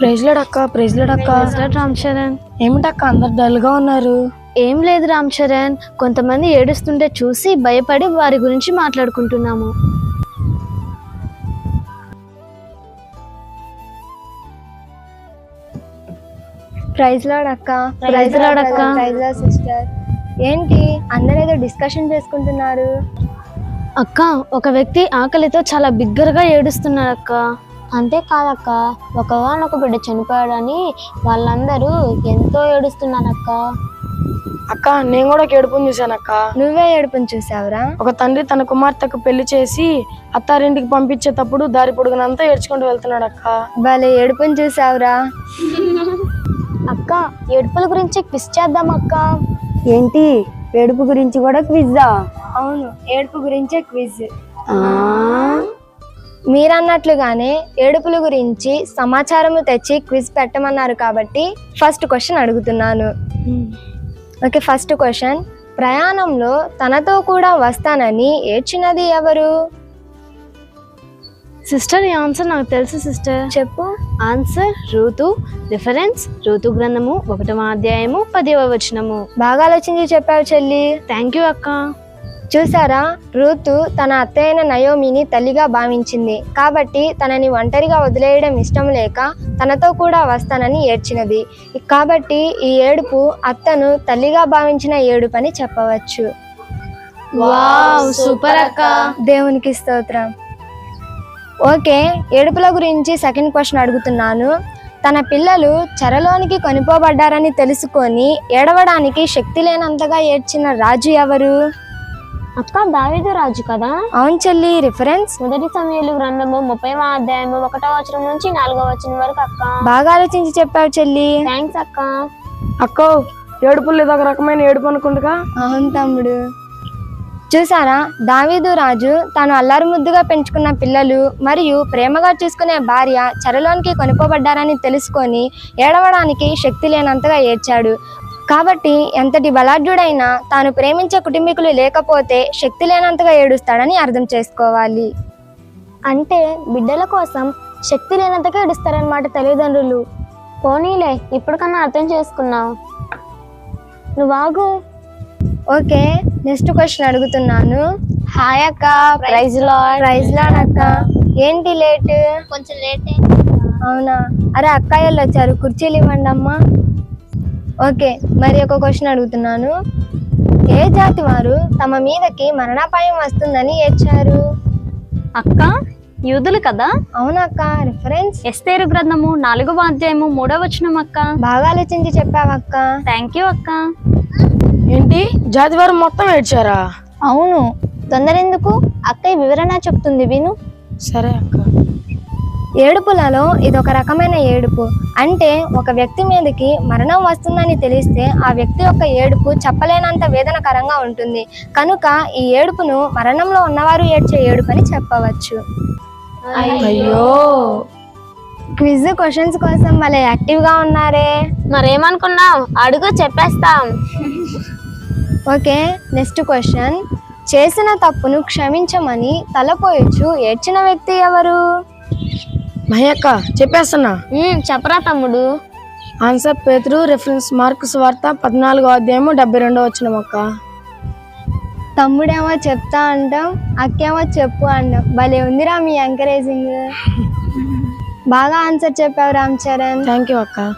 ప్రైజ్లాడ్ అక్క ప్రైజ్లాడ్ అక్క రామ్ చరణ్. ఏమిటక్క అందరు డల్గా ఉన్నారు? ఏం లేదు రామ్ చరణ్. కొంతమంది ఏడుస్తుంటే చూసి భయపడి వారి గురించి మాట్లాడుకుంటున్నాము. ప్రైజ్ లాడ్ అక్క Praise Lord అక్క. Praise lord sister. ఏంటి? అందరూ ఏదో డిస్కషన్ చేసుకుంటున్నారు. అక్క ఒక వ్యక్తి ఆకలితో చాలా బిగ్గరగా ఏడుస్తున్నాడు అక్క అంతేకాదక్క ఒకగానొక బిడ్డ చనిపోయాడని వాళ్ళందరూ ఎంతో ఏడుస్తున్నారక్క. అక్క నేను కూడా ఒక ఏడుపుని చూశానక్క. నువ్వే ఏడుపుని చూసావురా? ఒక తండ్రి తన కుమార్తెకు పెళ్ళి చేసి అత్తారింటికి పంపించేటప్పుడు దారి పొడుగునంతా ఏడ్చుకుంటూ వెళ్తున్నాడు అక్క భలే ఏడుపుని చూసావురా. అక్క ఏడుపుల గురించి క్విజ్ చేద్దాం అక్క ఏంటి? ఏడుపు గురించి కూడా క్విజ్జా అవును ఏడుపు గురించే క్విజ్ మీరన్నట్లుగానే ఏడుపుల గురించి సమాచారం తెచ్చి క్విజ్ పెట్టమన్నారు కాబట్టి ఫస్ట్ క్వశ్చన్ అడుగుతున్నాను. Okay first question. ప్రయాణంలో తనతో కూడా వస్తానని ఏడ్చినది ఎవరు? సిస్టర్ ఈ ఆన్సర్ నాకు తెలుసు సిస్టర్. చెప్పు. ఆన్సర్ ఋతు రిఫరెన్స్ ఋతు గ్రంథము ఒకటవ అధ్యాయము పదవ వచనము. బాగా ఆలోచించి చెప్పావు చెల్లి. థ్యాంక్ యూ అక్క. చూసారా రూతు తన అత్తయ్యన నయోమిని తల్లిగా భావించింది. కాబట్టి తనని ఒంటరిగా వదిలేయడం ఇష్టం లేక తనతో కూడా వస్తానని ఏడ్చినది. కాబట్టి ఈ ఏడుపు అత్తను తల్లిగా భావించిన ఏడుపని చెప్పవచ్చు. వావ్ సూపర్ అక్క. దేవునికి స్తోత్రం. ఓకే ఏడుపుల గురించి సెకండ్ క్వశ్చన్ అడుగుతున్నాను. తన పిల్లలు చెరలోనికి కొనిపోబడ్డారని తెలుసుకొని ఏడవడానికి శక్తి లేనంతగా ఏడ్చిన రాజు ఎవరు? అక్క దావీదు రాజు కదా? అవును చెల్లి రిఫరెన్స్ మొదటి సమయంలో గ్రంథము ముప్పై అధ్యాయము ఒకటో వచనం నుంచి నాలుగో వచనం వరకు అక్క. బాగా ఆలోచించి చెప్పావు చెల్లి. థ్యాంక్స్ అక్క. అక్క ఏడుపులు ఒక రకమైన ఏడుపు అనుకుంటుగా? అవును తమ్ముడు. చూసారా దావీదు రాజు తాను అల్లారు ముద్దుగా పెంచుకున్న పిల్లలు మరియు ప్రేమగా చూసుకునే భార్య చెరలోనికి కొనిపోబడ్డారని తెలుసుకొని ఏడవడానికి శక్తి లేనంతగా ఏడ్చాడు. కాబట్టి ఎంతటి బలాఢ్యుడైనా తాను ప్రేమించే కుటుంబీకులు లేకపోతే శక్తి లేనంతగా ఏడుస్తాడని అర్థం చేసుకోవాలి. అంటే బిడ్డల కోసం శక్తి లేనంతగా ఏడుస్తారనమాట తల్లిదండ్రులు. పోనీలే ఇప్పటికన్నా అర్థం చేసుకున్నావు నువ్వు ఆగు. ఓకే నెక్స్ట్ క్వశ్చన్ అడుగుతున్నాను. హాయ్ అక్క. ప్రైజ్ లార్డ్ ప్రైజ్ లాడ్ అక్క. ఏంటి లేట్? కొంచెం లేట్ అవునా? అరే అక్కాయిలు వచ్చారు కుర్చీలు ఇవ్వండి అమ్మా ఓకే మరి ఒక క్వశ్చన్ అడుగుతున్నాను. ఏ జాతి వారు తమ మీదకి మరణాపాయం వస్తుందని ఏడ్చారు? అక్క యూదులు కదా? అవునక్క రిఫరెన్స్ ఎస్తేరు గ్రంథము నాలుగవ అధ్యాయము మూడవ వచనం అక్క. బాగా ఆలోచించి చెప్పావక్క థ్యాంక్ యూ అక్క. ఏంటి జాతివారం మొత్తం ఏడ్చారా? అవును. తొందర ఎందుకు అక్కయ్య వివరణ చెప్తుంది విను. సరే అక్క. ఏడుపులలో ఇదొక రకమైన ఏడుపు. అంటే ఒక వ్యక్తి మీదకి మరణం వస్తుందని తెలిస్తే ఆ వ్యక్తి యొక్క ఏడుపు చెప్పలేనంత వేదనకరంగా ఉంటుంది. కనుక ఈ ఏడుపును మరణంలో ఉన్నవారు ఏడ్చే ఏడుపు అని చెప్పవచ్చు. అయ్యో! క్విజ్ క్వశ్చన్స్ కోసం భలే యాక్టివ్గా ఉన్నారే. మరేమనుకున్నావు? అడుగు చెప్పేస్తాం. Okay next question. చేసిన తప్పును క్షమించమని తలపోయొచ్చు ఏడ్చిన వ్యక్తి ఎవరు? మహయ్యక్క చెప్పేస్తున్నా. చెప్పరా తమ్ముడు. ఆన్సర్ పేతురు రెఫరెన్స్ మార్క్స్ వార్త పద్నాలుగో అధ్యాయము డెబ్బై రెండో వచ్చిన అక్క. తమ్ముడేమో చెప్తా అంటాం అక్కేమో చెప్పు అంటాం. భలే ఉందిరా మీ ఎంకరేజింగ్ బాగా ఆన్సర్ చెప్పావు రామ్ చరణ్. థ్యాంక్ యూ అక్క.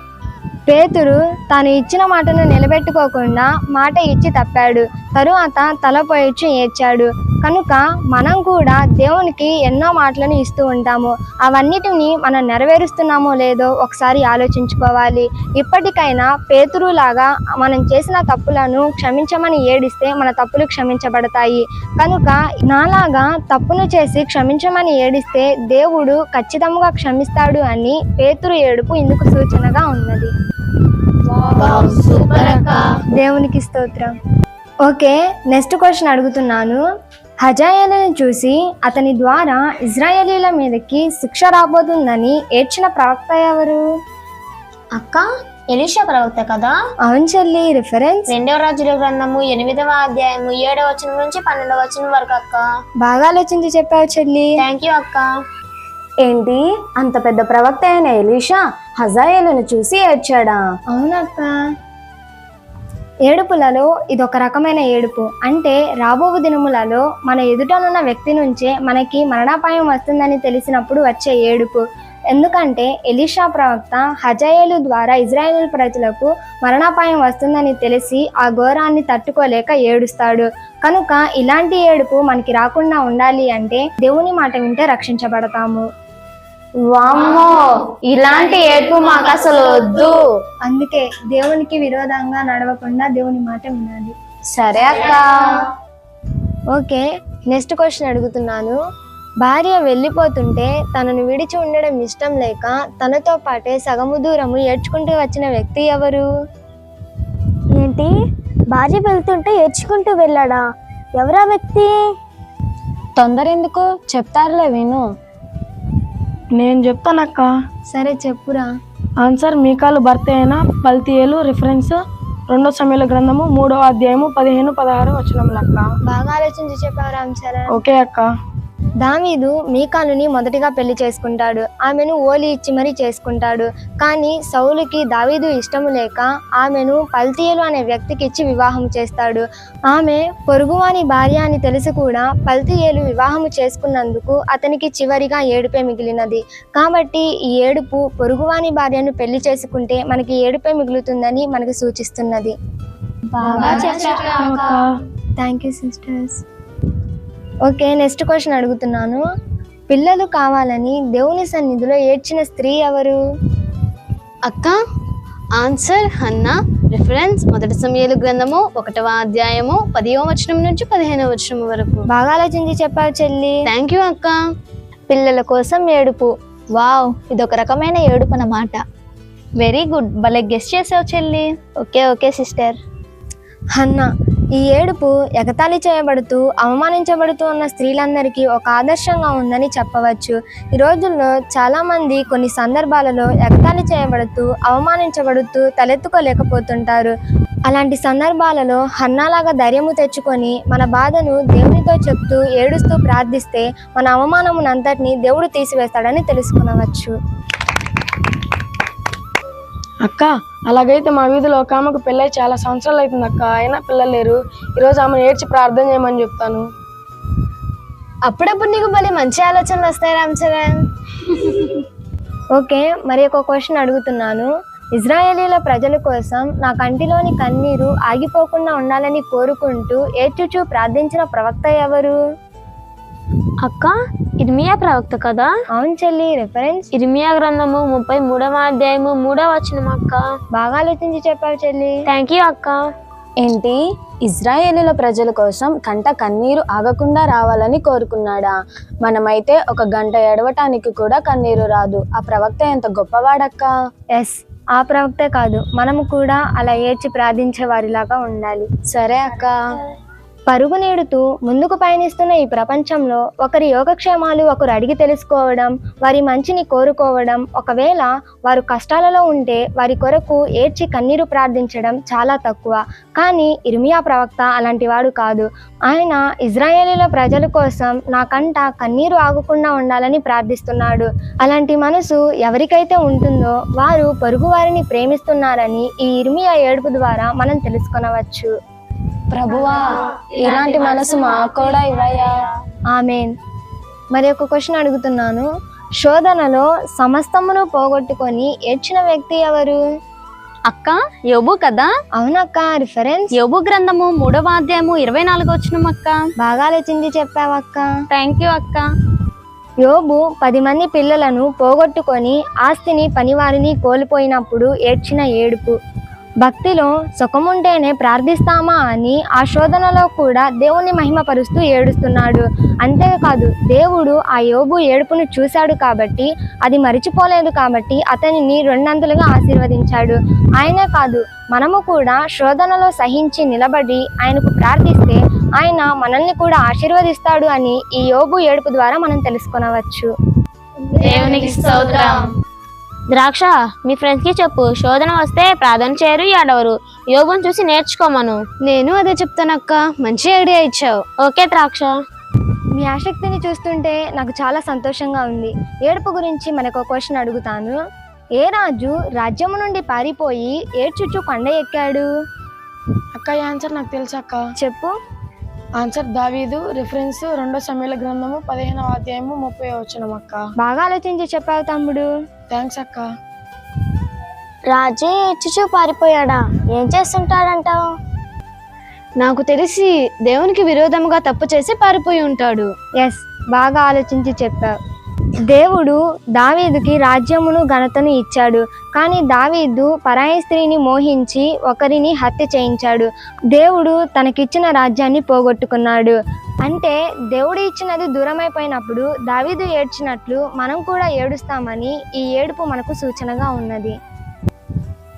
పేతురు తాను ఇచ్చిన మాటను నిలబెట్టుకోకుండా మాట ఇచ్చి తప్పాడు. తరువాత తల పోయిచ్చి ఏడ్చాడు. కనుక మనం కూడా దేవునికి ఎన్నో మాటలను ఇస్తూ ఉంటాము. అవన్నిటిని మనం నెరవేరుస్తున్నామో లేదో ఒకసారి ఆలోచించుకోవాలి. ఇప్పటికైనా పేతురులాగా మనం చేసిన తప్పులను క్షమించమని ఏడిస్తే మన తప్పులు క్షమించబడతాయి. కనుక నాలాగా తప్పును చేసి క్షమించమని ఏడిస్తే దేవుడు ఖచ్చితంగా క్షమిస్తాడు అని పేతురు ఏడుపు ఇందుకు సూచనగా ఉన్నది. దేవునికి స్తోత్రం. ఓకే నెక్స్ట్ క్వశ్చన్ అడుగుతున్నాను. హజాయలను చూసి అతని ద్వారా ఇజ్రాయేలీల మీదకి శిక్ష రాబోతుందని ఏడ్చిన ప్రవక్త ఎవరు? అక్క ఎలీషా ప్రవక్త కదా? అవును చెల్లి రిఫరెన్స్ రెండవ రాజుల గ్రంథము ఎనిమిదవ అధ్యాయము ఏడవ వచనం నుంచి పన్నెండవ వచనం వరకు అక్క. బాగా ఆలోచించి చెప్పావు చెల్లి. థ్యాంక్ యూ అక్క. ఏంటి? అంత పెద్ద ప్రవక్త అయిన ఎలీషా హజాయేలును చూసి ఏడ్చాడా? అవునక్క. ఏడుపులలో ఇదొక రకమైన ఏడుపు. అంటే రాబో దినములలో మన ఎదుటనున్న వ్యక్తి నుంచే మనకి మరణాపాయం వస్తుందని తెలిసినప్పుడు వచ్చే ఏడుపు. ఎందుకంటే ఎలీషా ప్రవక్త హజాయేలు ద్వారా ఇజ్రాయేల్ ప్రజలకు మరణాపాయం వస్తుందని తెలిసి ఆ ఘోరాన్ని తట్టుకోలేక ఏడుస్తాడు. కనుక ఇలాంటి ఏడుపు మనకి రాకుండా ఉండాలి అంటే దేవుని మాట వింటే రక్షించబడతాము. వామ్మో ఇలాంటి ఏడ్పు మాకు అసలు వద్దు. అందుకే దేవునికి విరోధంగా నడవకుండా దేవుని మాట వినాలి. సరే అక్క. ఓకే నెక్స్ట్ క్వశ్చన్ అడుగుతున్నాను. భార్య వెళ్ళిపోతుంటే తనను విడిచి ఉండడం ఇష్టం లేక తనతో పాటే సగము దూరము ఏడ్చుకుంటూ వచ్చిన వ్యక్తి ఎవరు? ఏంటి? భార్య వెళ్తుంటే ఏడ్చుకుంటూ వెళ్ళాడా? ఎవరా వ్యక్తి? తొందర ఎందుకు? చెప్తారులే విను. నేను చెప్తానక్క. సరే చెప్పురా. ఆన్సర్ మీకాలు భర్త అయిన పల్తియేలు రిఫరెన్స్ రెండో సమయాల గ్రంథము మూడో అధ్యాయము పదిహేను పదహారు వచనం లెక్క బాగా ఆలోచించి చెప్పారు ఓకే అక్క. దావీదు మీకాలుని మొదటిగా పెళ్ళి చేసుకుంటాడు. ఆమెను ఓలి ఇచ్చి మరీ చేసుకుంటాడు. కానీ సౌలుకి దావీదు ఇష్టము లేక ఆమెను పల్తీయలు అనే వ్యక్తికి ఇచ్చి వివాహం చేస్తాడు. ఆమె పొరుగువాని భార్య అని తెలిసి కూడా పల్తీయేలు వివాహము చేసుకున్నందుకు అతనికి చివరిగా ఏడుపే మిగిలినది. కాబట్టి ఈ ఏడుపు పొరుగువాని భార్యను పెళ్ళి చేసుకుంటే మనకి ఏడుపే మిగులుతుందని మనకి సూచిస్తున్నది. Thank you sisters okay next question అడుగుతున్నాను. పిల్లలు కావాలని దేవుని సన్నిధిలో ఏడ్చిన స్త్రీ ఎవరు? అక్క ఆన్సర్ హన్నా. రిఫరెన్స్ మొదటి సమయాలు గ్రంథము ఒకటవ అధ్యాయము పదివ వచనం నుంచి పదిహేనవ వచనం వరకు. బాగా ఆలోచించి చెప్పావు చెల్లి. థ్యాంక్ యూ అక్క. పిల్లల కోసం ఏడుపు. వావ్ ఇదొక రకమైన ఏడుపు అన్నమాట. వెరీ గుడ్ భలే గెస్ట్ చేసావు చెల్లి. ఓకే ఓకే సిస్టర్ హన్న ఈ ఏడుపు ఎగతాళి చేయబడుతూ అవమానించబడుతూ ఉన్న స్త్రీలందరికీ ఒక ఆదర్శంగా ఉందని చెప్పవచ్చు. ఈ రోజుల్లో చాలామంది కొన్ని సందర్భాలలో ఎగతాళి చేయబడుతూ అవమానించబడుతూ తలెత్తుకోలేకపోతుంటారు. అలాంటి సందర్భాలలో హన్నాలాగా ధైర్యము తెచ్చుకొని మన బాధను దేవునితో చెప్తూ ఏడుస్తూ ప్రార్థిస్తే మన అవమానమునంతటిని దేవుడు తీసివేస్తాడని తెలుసుకునవచ్చు. అక్క అలాగైతే మా వీధిలో ఒక ఆమెకు పెళ్ళై చాలా సంవత్సరాలు అవుతుంది అక్క. అయినా పిల్లలు లేరు. ఈరోజు ఆమెను ఏడ్చి ప్రార్థన చేయమని చెప్తాను. అప్పుడప్పుడు నీకు భలే మంచి ఆలోచనలు వస్తాయి రామ్ చరణ్. ఓకే మరి ఒక క్వశ్చన్ అడుగుతున్నాను. ఇజ్రాయేలీల ప్రజల కోసం నా కంటిలోని కన్నీరు ఆగిపోకుండా ఉండాలని కోరుకుంటూ ఏడ్చుచూ ప్రార్థించిన ప్రవక్త ఎవరు? అక్క ఇర్మియా ప్రవక్త కదా? అవును చెల్లి రిఫరెన్స్ ఇర్మియా గ్రంథము ముప్పై మూడవ అధ్యాయము మూడవ వచనం అక్క. బాగా ఆలోచించి చెప్పావు చెల్లి. థ్యాంక్ యూ అక్క. ఏంటి? ఇజ్రాయేలుల ప్రజల కోసం కంట కన్నీరు ఆగకుండా రావాలని కోరుకున్నాడా? మనమైతే ఒక గంట ఎడవటానికి కూడా కన్నీరు రాదు. ఆ ప్రవక్త ఎంత గొప్పవాడక్క? ఎస్ ఆ ప్రవక్తే కాదు. మనము కూడా అలా ఏడ్చి ప్రార్థించే వారిలాగా ఉండాలి. సరే అక్క. పరుగు నీడుతూ ముందుకు పయనిస్తున్న ఈ ప్రపంచంలో ఒకరి యోగక్షేమాలు ఒకరు అడిగి తెలుసుకోవడం వారి మంచిని కోరుకోవడం ఒకవేళ వారు కష్టాలలో ఉంటే వారి కొరకు ఏడ్చి కన్నీరు ప్రార్థించడం చాలా తక్కువ. కానీ ఇర్మియా ప్రవక్త అలాంటి వాడు కాదు. ఆయన ఇజ్రాయేలీల ప్రజల కోసం నా కంట కన్నీరు ఆగకుండా ఉండాలని ప్రార్థిస్తున్నాడు. అలాంటి మనసు ఎవరికైతే ఉంటుందో వారు పొరుగు వారిని ప్రేమిస్తున్నారని ఈ ఇర్మియా ఏడుపు ద్వారా మనం తెలుసుకొనవచ్చు. ప్రభువా ఇలాంటి మనసు మాకు కూడా ఇవ్వయా ఆమెన్. మరి ఒక క్వశ్చన్ అడుగుతున్నాను. శోధనలో సమస్తమును పోగొట్టుకొని ఏడ్చిన వ్యక్తి ఎవరు? అక్క యోబు కదా? అవునక్క రిఫరెన్స్ యోబు గ్రంథము మూడవ అధ్యాయము ఇరవై నాలుగో వచనం అక్క. బాగా ఆలోచించి చెప్పావక్క థ్యాంక్ యూ అక్క. యోబు పది మంది పిల్లలను పోగొట్టుకొని ఆస్తిని పనివారిని కోల్పోయినప్పుడు ఏడ్చిన ఏడుపు. భక్తిలో సుఖముంటేనే ప్రార్థిస్తామా అని ఆ శోధనలో కూడా దేవుని మహిమపరుస్తూ ఏడుస్తున్నాడు. అంతేకాదు దేవుడు ఆ యోబు ఏడుపును చూశాడు కాబట్టి అది మరిచిపోలేదు కాబట్టి అతనిని రెండంతలుగా ఆశీర్వదించాడు. ఆయనే కాదు మనము కూడా శోధనలో సహించి నిలబడి ఆయనకు ప్రార్థిస్తే ఆయన మనల్ని కూడా ఆశీర్వదిస్తాడు అని ఈ యోబు ఏడుపు ద్వారా మనం తెలుసుకొనవచ్చు. దేవునికి స్తోత్రం. ద్రాక్ష మీ ఫ్రెండ్స్కి చెప్పు. శోధన వస్తే ప్రార్థన చేయరు ఏడవరు యోగుని చూసి నేర్చుకోమను. నేను అదే చెప్తానక్క. మంచి ఐడియా ఇచ్చావు. ఓకే ద్రాక్ష. మీ ఆసక్తిని చూస్తుంటే నాకు చాలా సంతోషంగా ఉంది. ఏడుపు గురించి మనకు క్వశ్చన్ అడుగుతాను. ఏ రాజు రాజ్యము నుండి పారిపోయి ఏడ్చుచు కొండ ఎక్కాడు? అక్క ఈ ఆన్సర్ నాకు తెలుసు అక్క. చెప్పు. ఆన్సర్ దావీదు. రిఫరెన్స్ రెండో సమయాల గ్రంథము పదిహేనవ అధ్యాయము ముప్పై వచ్చిన అక్క. బాగా ఆలోచించి చెప్పావు తమ్ముడు. థ్యాంక్స్ అక్క. రాజే ఏడ్చుచూ పారిపోయాడా? ఏం చేస్తుంటాడంటావు నాకు తెలిసి దేవునికి విరోధముగా తప్పు చేసి పారిపోయి ఉంటాడు. ఎస్ బాగా ఆలోచించి చెప్పావు. దేవుడు దావీదుకి రాజ్యమును ఘనతను ఇచ్చాడు. కానీ దావీదు పరాయి స్త్రీని మోహించి ఒకరిని హత్య చేయించాడు. దేవుడు తనకిచ్చిన రాజ్యాన్ని పోగొట్టుకున్నాడు. అంటే దేవుడు ఇచ్చినది దూరమైపోయినప్పుడు దావీదు ఏడ్చినట్లు మనం కూడా ఏడుస్తామని ఈ ఏడుపు మనకు సూచనగా ఉన్నది.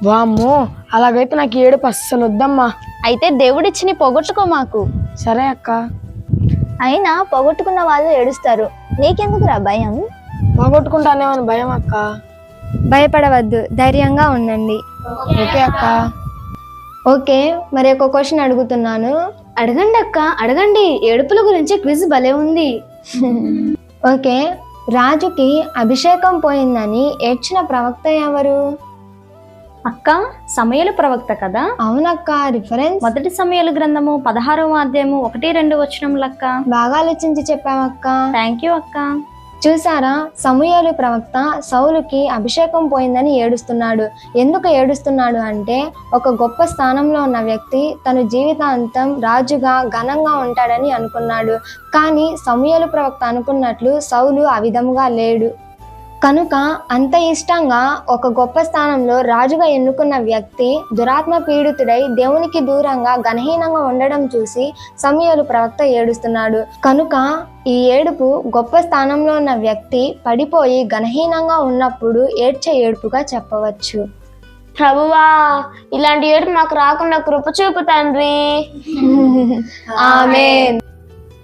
వామ్మో అలాగైతే నాకు ఏడుపు అస్సలు వద్దమ్మా. అయితే దేవుడిచ్చిని పోగొట్టుకో మాకు. సరే అక్క. అయినా పోగొట్టుకున్న వాళ్ళు ఏడుస్తారు. నీకెందుకురా భయం? పోగొట్టుకుంటానేమని భయం అక్క. భయపడవద్దు ధైర్యంగా ఉండండి. ఓకే అక్క. ఓకే మరి ఒక క్వశ్చన్ అడుగుతున్నాను. అడగండి అక్క అడగండి. ఏడుపుల గురించి క్విజ్ భలే ఉంది. ఓకే రాజుకి అభిషేకం పోయిందని ఏడ్చిన ప్రవక్త ఎవరు? అక్క సమయలు ప్రవక్త కదా? అవునక్క రిఫరెన్స్ మొదటి సమయలు గ్రంథము పదహారవ అధ్యాయము ఒకటి రెండు వచనములక్క. బాగా ఆలోచించి చెప్పావక్క. థ్యాంక్ యూ అక్క. చూసారా సమూహలు ప్రవక్త సౌలుకి అభిషేకం పోయిందని ఏడుస్తున్నాడు. ఎందుకు ఏడుస్తున్నాడు అంటే ఒక గొప్ప స్థానంలో ఉన్న వ్యక్తి తన జీవితాంతం రాజుగా ఘనంగా ఉంటాడని అనుకున్నాడు. కానీ సమూహలు ప్రవక్త అనుకున్నట్లు సౌలు ఆ విధముగా లేడు. కనుక అంత ఇష్టంగా ఒక గొప్ప స్థానంలో రాజుగా ఎన్నుకున్న వ్యక్తి దురాత్మ పీడితుడై దేవునికి దూరంగా గణహీనంగా ఉండడం చూసి సమయలు ప్రవక్త ఏడుస్తున్నాడు. కనుక ఈ ఏడుపు గొప్ప స్థానంలో ఉన్న వ్యక్తి పడిపోయి గణహీనంగా ఉన్నప్పుడు ఏడ్చే ఏడుపుగా చెప్పవచ్చు. ప్రభువా ఇలాంటి ఏడుపు మాకు రాకుండా కృప చూపు తండ్రి. ఆమేన్.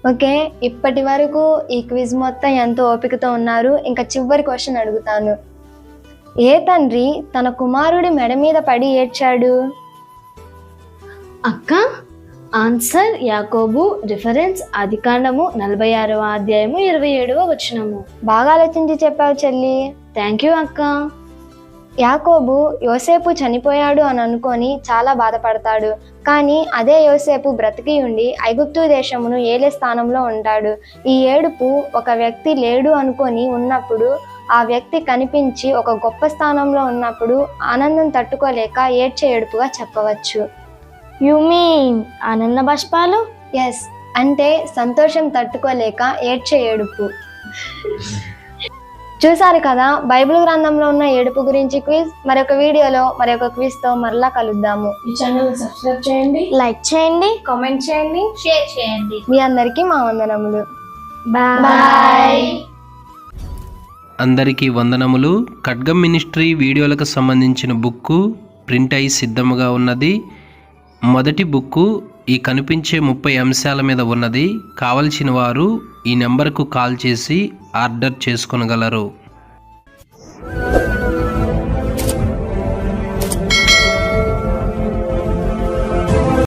ఓకే? ఇప్పటి వరకు ఈ క్విజ్ మొత్తం ఎంతో ఓపికతో ఉన్నారు. ఇంకా చివరి క్వశ్చన్ అడుగుతాను. ఏ తండ్రి తన కుమారుడి మెడ మీద పడి ఏడ్చాడు? అక్క ఆన్సర్ యాకోబు రిఫరెన్స్ ఆదికాండము నలభై ఆరవ అధ్యాయము ఇరవై ఏడవ వచనము. బాగా ఆలోచించి చెప్పావు చెల్లి. థ్యాంక్ యూ అక్క. యాకోబు యోసేపు చనిపోయాడు అని అనుకొని చాలా బాధపడతాడు. కానీ అదే యోసేపు బ్రతికి ఉండి ఐగుప్తు దేశమును ఏలే స్థానంలో ఉంటాడు. ఈ ఏడుపు ఒక వ్యక్తి లేడు అనుకొని ఉన్నప్పుడు ఆ వ్యక్తి కనిపించి ఒక గొప్ప స్థానంలో ఉన్నప్పుడు ఆనందం తట్టుకోలేక ఏడ్చే ఏడుపుగా చెప్పవచ్చు. యు మీన్ ఆనంద బాష్పాలు? ఎస్ అంటే సంతోషం తట్టుకోలేక ఏడ్చే ఏడుపు. చూసారు కదా బైబిల్ గ్రంథంలో ఉన్న ఏడుపు గురించి క్విజ్ మరొక వీడియోలో మరొక క్విజ్తో మరలా కలుద్దాము. ఈ ఛానల్ సబ్స్క్రైబ్ చేయండి. లైక్ చేయండి. కామెంట్ చేయండి. షేర్ చేయండి. మీ అందరికీ మా వందనములు. బాయ్. అందరికీ వందనములు. ఖడ్గం మినిస్ట్రీ వీడియోలకు సంబంధించిన బుక్కు ప్రింట్ అయి సిద్ధముగా ఉన్నది. మొదటి బుక్కు ఈ కనిపించే ముప్పై అంశాల మీద ఉన్నది కావలసిన వారు ఈ నెంబర్కు కాల్ చేసి ఆర్డర్ చేసుకొనగలరు.